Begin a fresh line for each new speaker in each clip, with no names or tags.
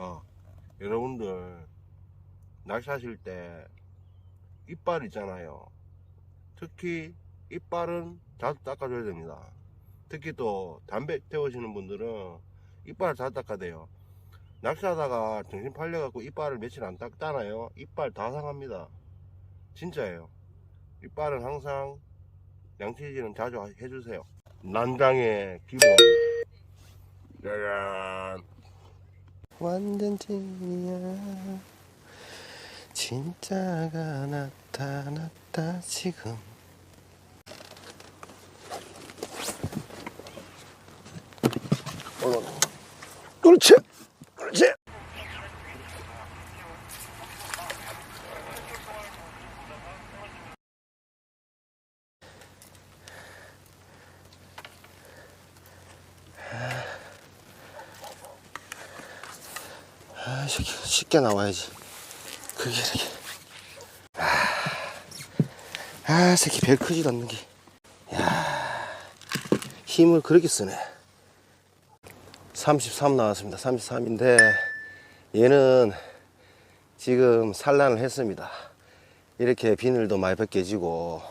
어, 여러분들 낚시하실 때 이빨 있잖아요. 특히 이빨은 자주 닦아줘야 됩니다. 특히 또 담배 태우시는 분들은 이빨을 잘 닦아야 돼요. 낚시하다가 정신 팔려갖고 이빨을 며칠 안 닦잖아요. 이빨 다 상합니다. 진짜예요. 이빨은 항상 양치질은 자주 해주세요. 난장의 기본. 짜잔.
완전 찐이야. 진짜가 나타났다 지금. 그렇지 아, 쉽게, 나와야지. 그게 이렇게. 아, 아, 새끼 별 크지도 않는 게. 야 힘을 그렇게 쓰네. 33 나왔습니다. 33인데, 얘는 지금 산란을 했습니다. 이렇게 비늘도 많이 벗겨지고,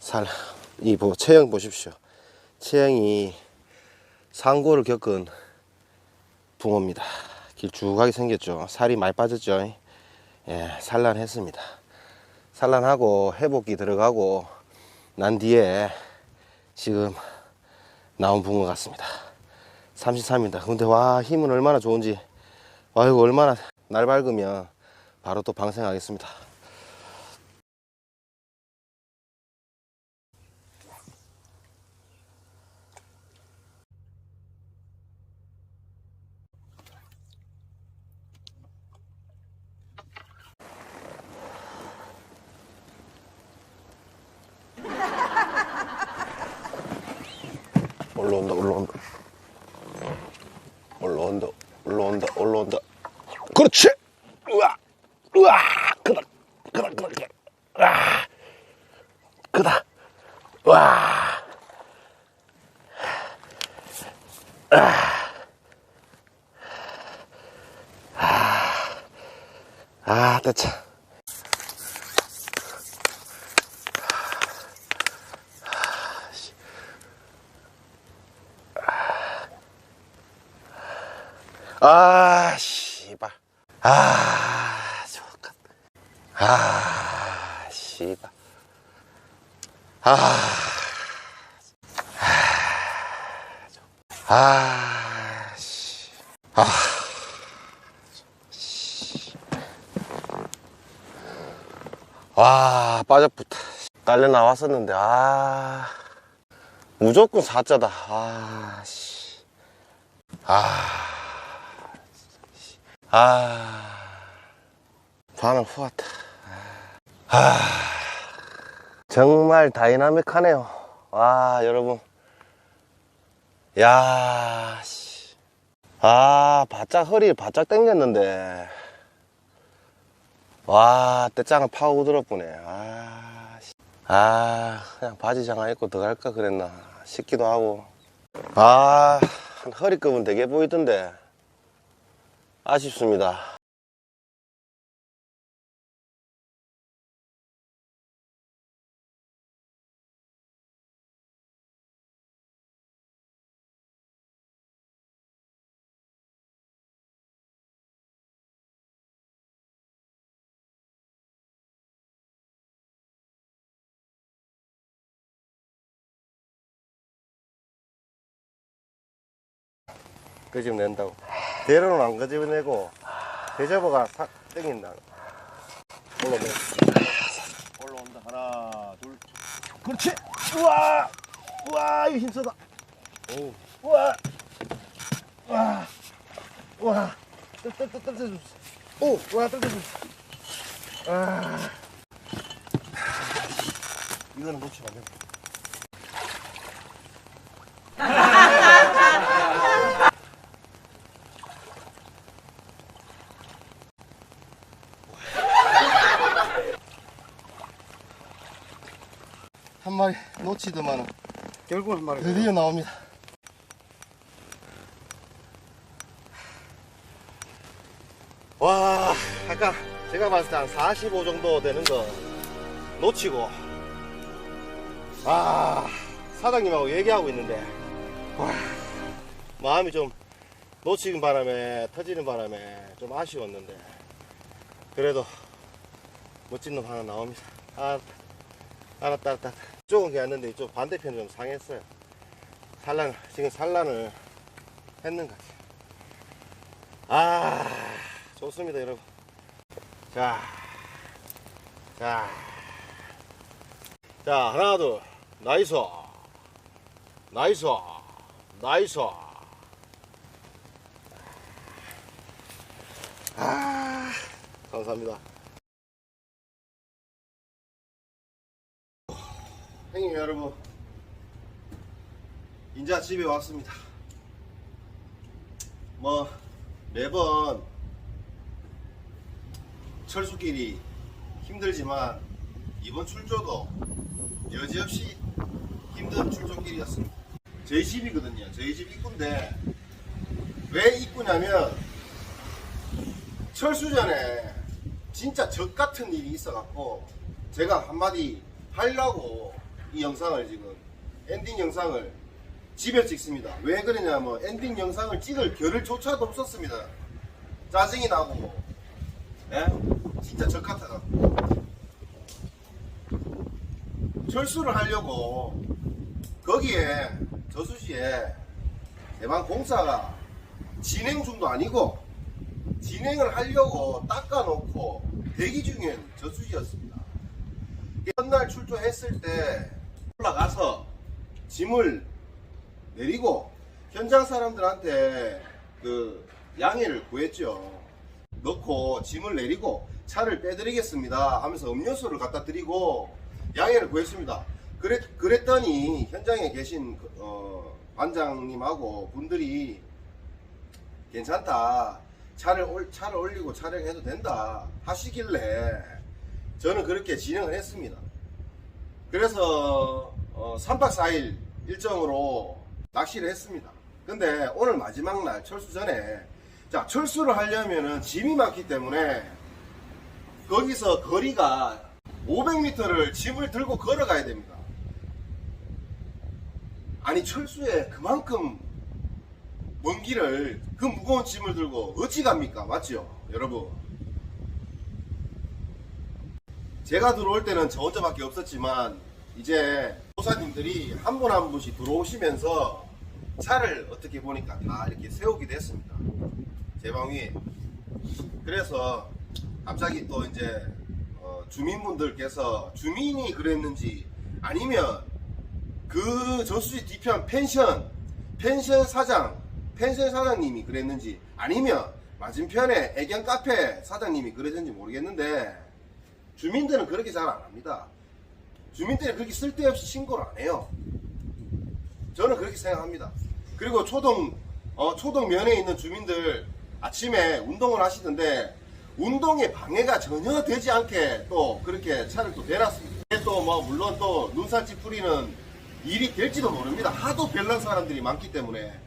살, 이, 보, 체형 보십시오. 체형이 상고를 겪은 붕어입니다. 길쭉하게 생겼죠. 살이 많이 빠졌죠. 예, 산란했습니다. 산란하고 회복기 들어가고 난 뒤에 지금 나온 붕어 같습니다. 33입니다. 근데 와 힘은 얼마나 좋은지 와 이거 얼마나 날 밝으면 바로 또 방생하겠습니다 올라온다 올라온다 올라온다 올라온다 그렇지 우와 우와 크다 크다 크다 크다 와 크다 와 아, 됐자. 아, 씨발. 아, 좋겠다. 아, 씨발. 아, 아, 씨. 아. 씨. 와, 빠져붙다. 딸려 나왔었는데, 아. 무조건 사자다. 아, 씨. 아. 아, 바늘 후왔다. 아, 정말 다이나믹하네요. 와, 여러분. 야, 씨. 아, 바짝 허리 바짝 당겼는데. 와, 떼짱을 파고 들었구네. 아, 씨. 아, 그냥 바지 장화 입고 들어갈까 그랬나 싶기도 하고. 아, 허리급은 되게 보이던데. 아쉽습니다. 끄집낸다고. 대로는 안 끄집어내고, 대접어가 탁 땡긴다. 올라오네. 올라온다. 하나, 둘. 그렇지! 우와! 우와, 이거 힘쓰다. 오. 우와! 우와! 우와! 떨, 떨, 떨, 떨, 떨. 오! 우와, 떨, 떨, 떨. 아. 이거는 놓치면 안된다. 한 마리 놓치더만은
결국 한 마리.
드디어 나옵니다. 와, 아까 제가 봤을 때 한 45 정도 되는 거 놓치고, 아, 사장님하고 얘기하고 있는데, 와, 마음이 좀 놓치는 바람에, 터지는 바람에 좀 아쉬웠는데, 그래도 멋진 놈 하나 나옵니다. 아, 알았다, 알았다. 이쪽은 괜찮는데 이쪽 반대편이 좀 상했어요. 산란, 지금 산란을 했는 것 같아요. 아, 좋습니다, 여러분. 자, 자, 자, 하나, 둘, 나이스, 나이스, 나이스. 아, 감사합니다. 형님 여러분, 인자 집에 왔습니다. 뭐 매번 철수길이 힘들지만 이번 출조도 여지없이 힘든 출조길이었습니다. 저희 집이거든요. 저희 집 입구인데 왜 입구냐면 철수 전에 진짜 적 같은 일이 있어갖고 제가 한마디 하려고 이 영상을 지금 엔딩 영상을 집에 찍습니다. 왜 그러냐면 엔딩 영상을 찍을 겨를조차도 없었습니다. 짜증이 나고, 예? 진짜 적 같아갖고. 철수를 하려고 거기에 저수지에 대방 공사가 진행 중도 아니고 진행을 하려고 닦아놓고 대기 중인 저수지였습니다. 첫날 출조했을 때 올라가서 짐을 내리고 현장 사람들한테 그 양해를 구했죠. 넣고 짐을 내리고 차를 빼드리겠습니다 하면서 음료수를 갖다 드리고 양해를 구했습니다. 그랬, 그랬더니 현장에 계신 그, 어, 반장님하고 분들이 괜찮다. 차를, 올- 차를 올리고 촬영해도 된다. 하시길래 저는 그렇게 진행을 했습니다. 그래서 어, 3박 4일 일정으로 낚시를 했습니다. 근데 오늘 마지막 날 철수 전에 자 철수를 하려면은 짐이 많기 때문에 거기서 거리가 500m를 짐을 들고 걸어가야 됩니다. 아니 철수에 그만큼 먼 길을 그 무거운 짐을 들고 어찌 갑니까? 맞죠? 여러분. 제가 들어올 때는 저 혼자밖에 없었지만 이제 조사님들이 한 분 한 분씩 들어오시면서 차를 어떻게 보니까 다 이렇게 세우기도 했습니다. 제방 위에. 그래서 갑자기 또 이제 어, 주민분들께서 주민이 그랬는지 아니면 그 저수지 뒤편 펜션 펜션 사장 펜션 사장님이 그랬는지 아니면 맞은편에 애견 카페 사장님이 그랬는지 모르겠는데 주민들은 그렇게 잘 안 합니다. 주민들은 그렇게 쓸데없이 신고를 안 해요. 저는 그렇게 생각합니다. 그리고 초동 어, 초동면에 있는 주민들 아침에 운동을 하시던데 운동에 방해가 전혀 되지 않게 또 그렇게 차를 또 대놨습니다. 또 뭐 물론 또 눈살찌 뿌리는 일이 될지도 모릅니다. 하도 별난 사람들이 많기 때문에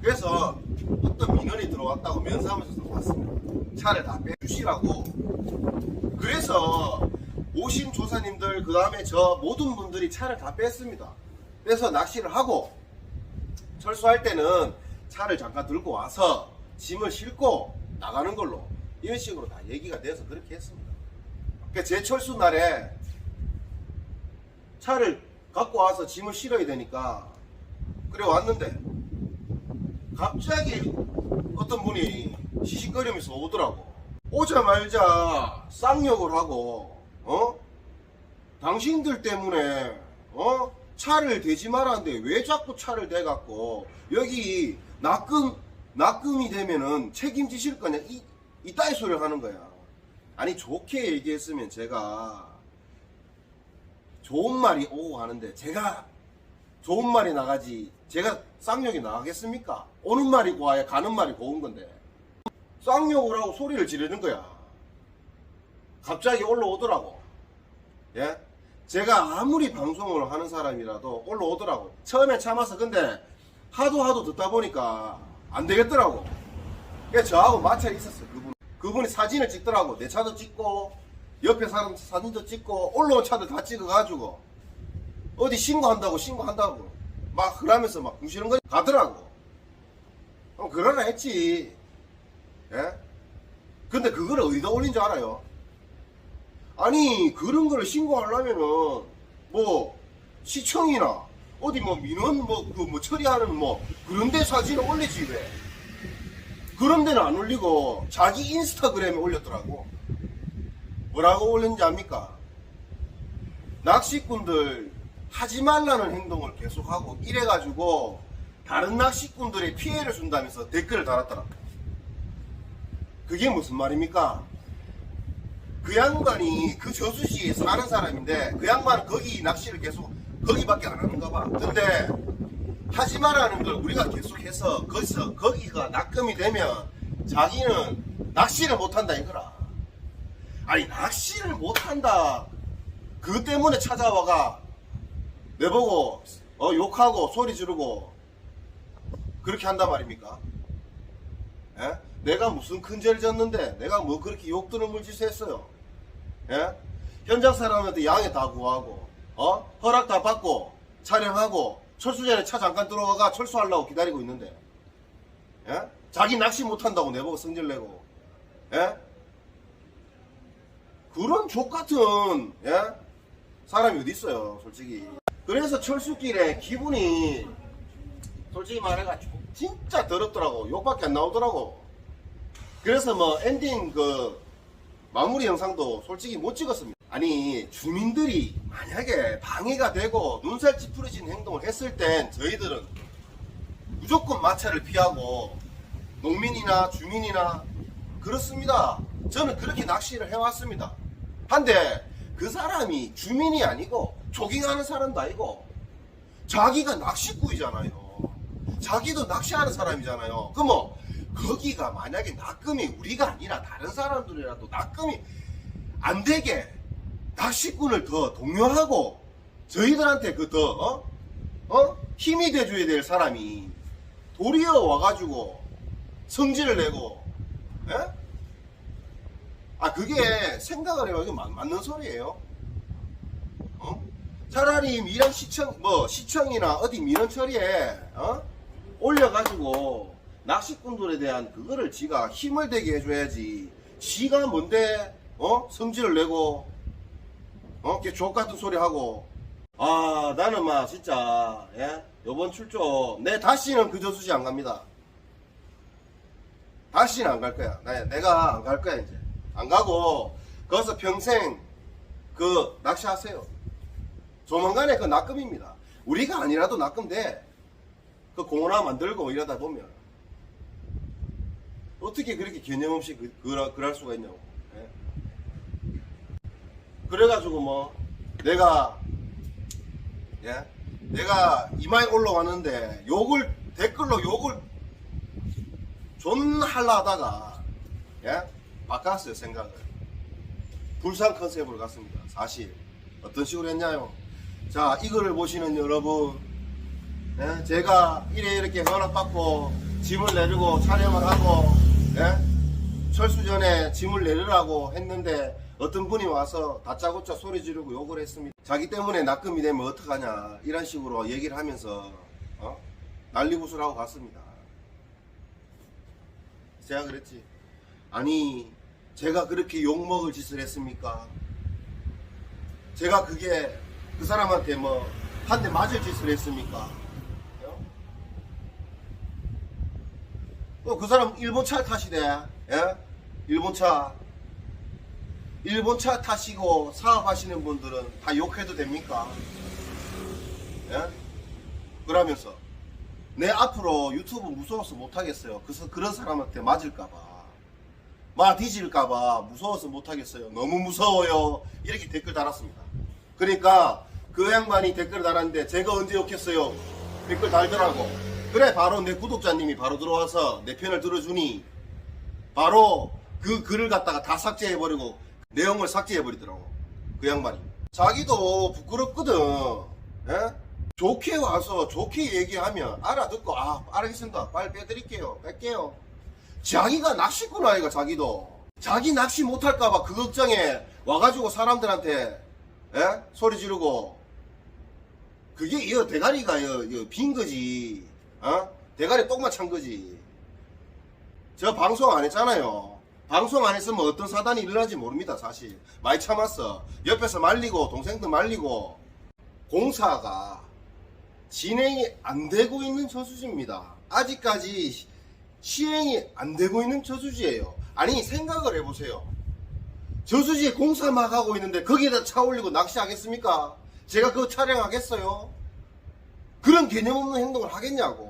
그래서 어떤 민원이 들어왔다고 면사무소에서 봤습니다. 차를 다 빼주시라고 그래서 오신 조사님들 그 다음에 저 모든 분들이 차를 다 뺐습니다. 빼서 낚시를 하고 철수할 때는 차를 잠깐 들고 와서 짐을 싣고 나가는 걸로 이런 식으로 다 얘기가 돼서 그렇게 했습니다. 그제 철수 날에 차를 갖고 와서 짐을 실어야 되니까 그래 왔는데 갑자기 어떤 분이 시시거리면서 오더라고. 오자마자 쌍욕을 하고, 어? 당신들 때문에, 어? 차를 대지 말았는데 왜 자꾸 차를 대갖고, 여기 낙금, 낙금이 되면은 책임지실 거냐? 이, 이따위 소리를 하는 거야. 아니, 좋게 얘기했으면 제가 좋은 말이 오고 가는데, 제가 좋은 말이 나가지, 제가 쌍욕이 나가겠습니까? 오는 말이 고와야 가는 말이 고운 건데. 쌍욕을 하고 소리를 지르는 거야. 갑자기 올라오더라고. 예? 제가 아무리 방송을 하는 사람이라도 올라오더라고. 처음에 참아서 근데 하도 하도 듣다 보니까 안 되겠더라고. 그래서 저하고 마찰이 있었어요. 그분. 그분이 사진을 찍더라고. 내 차도 찍고, 옆에 사람 사진도 찍고, 올라온 차들 다 찍어가지고, 어디 신고한다고, 신고한다고. 막 그러면서 막 부시는 거 가더라고. 어, 그러나 했지. 예? 근데 그걸 어디다 올린 줄 알아요? 아니, 그런 거를 신고하려면은, 뭐, 시청이나, 어디 뭐 민원 뭐, 그 뭐 처리하는 뭐, 그런 데 사진을 올리지, 왜? 그런 데는 안 올리고, 자기 인스타그램에 올렸더라고. 뭐라고 올렸는지 압니까? 낚시꾼들 하지 말라는 행동을 계속하고, 이래가지고, 다른 낚시꾼들의 피해를 준다면서 댓글을 달았더라고. 그게 무슨 말입니까? 그 양반이 그 저수지에 사는 사람인데 그 양반은 거기 낚시를 계속 거기밖에 안 하는가 봐. 근데 하지 말라는 걸 우리가 계속해서 거기서 거기가 낙금이 되면 자기는 낚시를 못한다 이거라. 아니 낚시를 못한다. 그 때문에 찾아와가 내보고 어, 욕하고 소리 지르고 그렇게 한단 말입니까? 예? 내가 무슨 큰 죄를 졌는데 내가 뭐 그렇게 욕드는 물짓을 했어요. 예? 현장 사람한테 양해 다 구하고 어? 허락 다 받고 촬영하고 철수 전에 차 잠깐 들어가가 철수하려고 기다리고 있는데 예? 자기 낚시 못한다고 내보고 성질내고 예? 그런 족 같은 예? 사람이 어디 있어요 솔직히 그래서 철수길에 기분이 솔직히 말해가지고 진짜 더럽더라고 욕밖에 안 나오더라고 그래서 뭐 엔딩 그 마무리 영상도 솔직히 못 찍었습니다 아니 주민들이 만약에 방해가 되고 눈살 찌푸려진 행동을 했을 땐 저희들은 무조건 마찰을 피하고 농민이나 주민이나 그렇습니다 저는 그렇게 낚시를 해왔습니다 한데 그 사람이 주민이 아니고 조깅하는 사람도 아니고 자기가 낚시꾼이잖아요. 자기도 낚시하는 사람이잖아요. 그럼 뭐 거기가 만약에 낚음이 우리가 아니라 다른 사람들이라도 낚음이 안 되게 낚시꾼을 더 동요하고 저희들한테 그더 어? 어? 힘이 돼줘야 될 사람이 도리어 와가지고 성질을 내고 예? 아 그게 생각을 맞, 맞는 소리예요. 어? 차라리 밀원 시청 뭐 시청이나 어디 민원 처리에 어? 올려가지고 낚시꾼들에 대한 그거를 지가 힘을 되게 해줘야지. 지가 뭔데 어 성질을 내고 어? 걔족 같은 소리 하고 아 나는 막 진짜 예 요번 출조 내 다시는 그 저수지 안 갑니다. 다시는 안 갈 거야. 나, 내가 안 갈 거야 이제 안 가고 거기서 평생 그 낚시하세요. 조만간에 그 낚금입니다. 우리가 아니라도 낚금 돼. 그 공원 하나 만들고 이러다 보면 어떻게 그렇게 개념 없이 그, 그럴, 그럴 수가 있냐고. 예? 그래가지고 뭐 내가 예 내가 이마에 올라왔는데 욕을 댓글로 욕을 존나 할라 하다가 예 바꿨어요 생각을 불상 컨셉으로 갔습니다 사실 어떤 식으로 했냐요 자 이거를 보시는 여러분 예? 제가 이래 이렇게 허락받고 짐을 내리고 촬영을 하고 예? 철수 전에 짐을 내리라고 했는데 어떤 분이 와서 다짜고짜 소리 지르고 욕을 했습니다 자기 때문에 낙금이 되면 어떡하냐 이런 식으로 얘기를 하면서 어? 난리구슬하고 갔습니다 제가 그랬지 아니 제가 그렇게 욕먹을 짓을 했습니까 제가 그게 그 사람한테 뭐 한 대 맞을 짓을 했습니까? 또그 사람 일본 차 타시대. 예? 일본 차. 일본 차 타시고 사업하시는 분들은 다 욕해도 됩니까? 예? 그러면서 내 앞으로 유튜브 무서워서 못하겠어요. 그래서 그런 사람한테 맞을까봐. 마 뒤질까봐 무서워서 못하겠어요. 너무 무서워요. 이렇게 댓글 달았습니다. 그러니까 그 양반이 댓글 달았는데 제가 언제 욕했어요? 댓글 달더라고. 그래 바로 내 구독자님이 바로 들어와서 내 편을 들어주니 바로 그 글을 갖다가 다 삭제해버리고 내용을 삭제해버리더라고. 그 양반이. 자기도 부끄럽거든. 예? 좋게 와서 좋게 얘기하면 알아듣고 아 알겠습니다. 빨리 빼드릴게요. 뺄게요. 자기가 낚시꾼 아이가 자기도 자기 낚시 못할까봐 그 걱정에 와가지고 사람들한테 예? 소리 지르고 그게 이 대가리가 이, 이, 빈 거지 어? 대가리 똥만 찬 거지 저 방송 안 했잖아요 방송 안 했으면 어떤 사단이 일어날지 모릅니다 사실 많이 참았어 옆에서 말리고 동생들 말리고 공사가 진행이 안 되고 있는 저수지입니다 아직까지 시- 시행이 안 되고 있는 저수지예요 아니 생각을 해보세요 저수지에 공사 막 하고 있는데 거기에다 차 올리고 낚시하겠습니까? 제가 그거 촬영하겠어요? 그런 개념 없는 행동을 하겠냐고.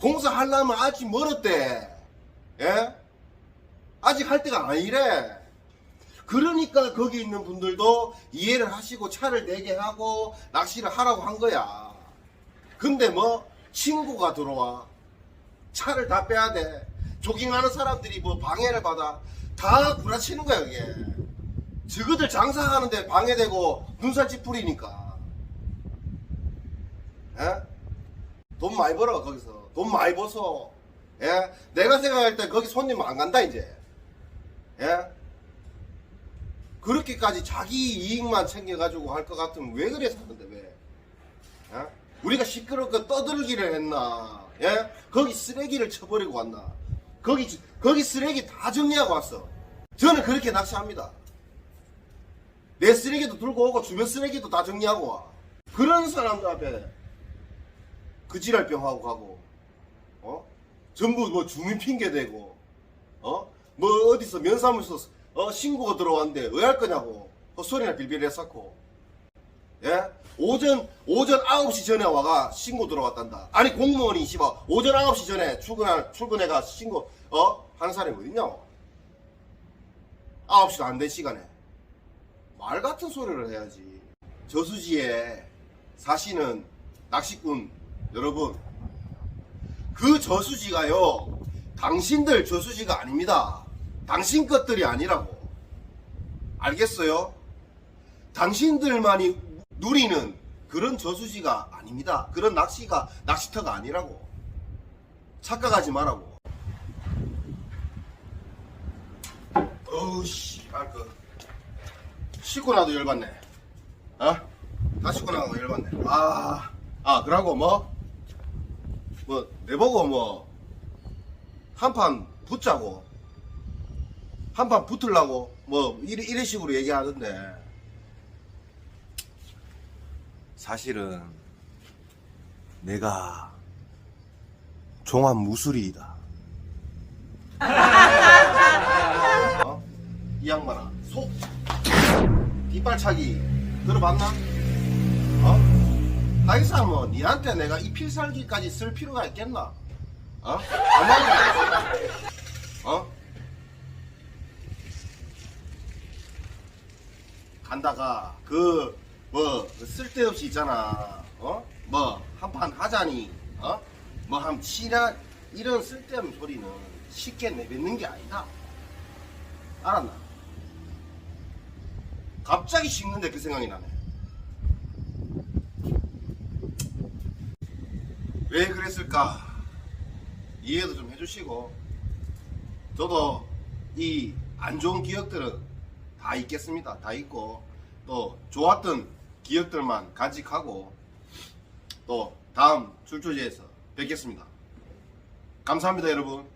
공사하려면 아직 멀었대. 예? 아직 할 때가 아니래. 그러니까 거기 있는 분들도 이해를 하시고 차를 내게 하고 낚시를 하라고 한 거야. 근데 뭐 친구가 들어와. 차를 다 빼야 돼. 조깅하는 사람들이 뭐 방해를 받아. 다 구라치는 거야, 이게. 저거들 장사하는데 방해되고 눈살 찌푸리니까. 예? 돈 많이 벌어, 거기서. 돈 많이 벌어. 예? 내가 생각할 때 거기 손님 안 간다, 이제. 예? 그렇게까지 자기 이익만 챙겨가지고 할 것 같으면 왜 그래 사는데, 왜? 예? 우리가 시끄럽게 떠들기를 했나? 예? 거기 쓰레기를 쳐버리고 왔나? 거기, 거기 쓰레기 다 정리하고 왔어. 저는 그렇게 낚시합니다. 내 쓰레기도 들고 오고 주변 쓰레기도 다 정리하고 와. 그런 사람들 앞에 그 지랄병 하고 가고, 어? 전부 뭐 주민 핑계 대고, 어? 뭐 어디서 면사무소 어, 신고가 들어왔는데 왜 할 거냐고. 헛소리나 빌빌 했었고. 예? 오전, 오전 9시 전에 와가 신고 들어왔단다. 아니, 공무원이, 씨발, 오전 9시 전에 출근할, 출근해가 신고, 어? 하는 사람이 어딨냐고. 9시도 안 된 시간에. 말 같은 소리를 해야지. 저수지에 사시는 낚시꾼 여러분. 그 저수지가요, 당신들 저수지가 아닙니다. 당신 것들이 아니라고. 알겠어요? 당신들만이 누리는 그런 저수지가 아닙니다. 그런 낚시가 낚시터가 아니라고. 착각하지 말라고. 어우 씨, 알거. 씻고 나도 열받네. 어? 다 씻고 나도 열받네. 아, 아 그러고 뭐, 뭐 내보고 뭐 한판 붙자고, 한판 붙으려고 뭐 이래, 이런 식으로 얘기하던데. 사실은 내가 종합 무술이다. 어? 이 양반아, 소 뒷발차기 들어봤나? 어? 하기사 뭐 니한테 내가 이 필살기까지 쓸 필요가 있겠나? 어? 어? 간다가 그 뭐 쓸데없이 있잖아 어? 뭐 한 판 하자니 어? 뭐 한 치라 이런 쓸데없는 소리는 쉽게 내뱉는 게 아니다 알았나? 갑자기 식는데 그 생각이 나네 왜 그랬을까 이해도 좀 해주시고 저도 이 안 좋은 기억들은 다 있겠습니다. 다 있고 또 좋았던 기억들만 간직하고 또 다음 출조지에서 뵙겠습니다. 감사합니다, 여러분.